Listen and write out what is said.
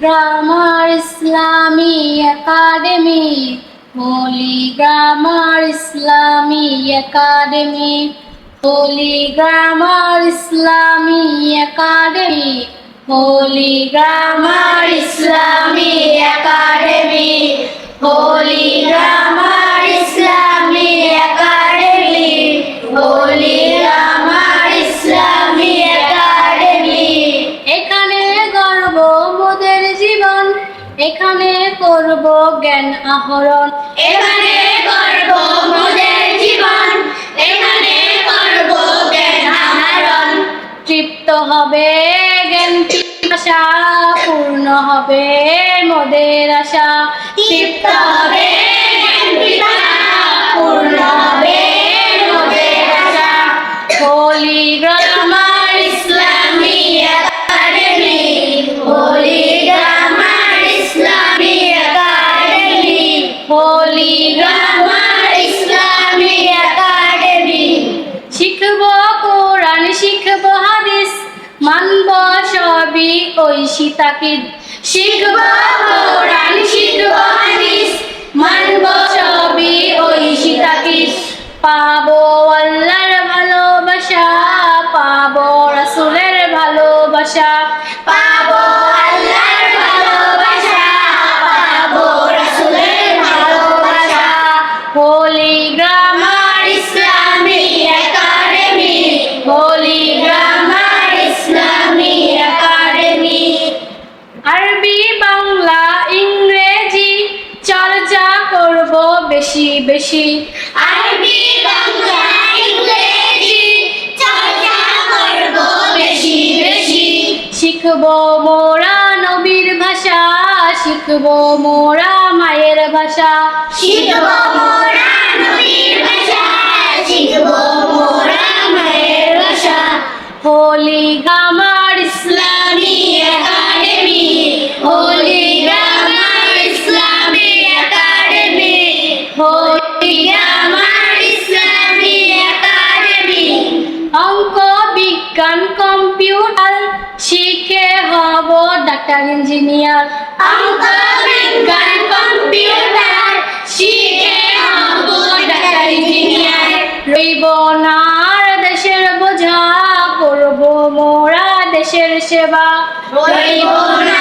Grammar Islami academy, holy grammar Islami academy, holy grammar Islami academy, holy grammar Islami academy. এখানে করব জ্ঞান আহরণ। এখানে করব মোদের জীবন। এখানে করব জ্ঞান আহরণ। তৃপ্ত হবে জ্ঞান আশা পূর্ণ হবে মোদের আশা। তৃপ্ত হবে পূর্ণ হবে মোদের আশা। হোলি গ্রামার সবই ঐশী তাকিদ শিখব কোরআন, শিখব হাদিস, মানব সবই ঐশী তাকিদ পাবো আল্লাহর ভালোবাসা, পাবো রাসূলের ভালোবাসা। পাবো আল্লাহর ভালোবাসা ভালোবাসা। একাডেমি বেশি বেশি। আরবি বাংলা ইংরেজি চর্চা করব বেশি বেশি। শিখব মোরা নবীর ভাষা শিখব মোরা মায়ের ভাষা। শিখব মোরা নবীর বিজ্ঞান কম্পিউটার শিখে হব ডাক্তার ইঞ্জিনিয়ার অঙ্ক বিজ্ঞান কম্পিউটার শিখে হব ডাক্তার ইঞ্জিনিয়ার রইব না দেশের বোঝা করব মোরা দেশের সেবা। রইব না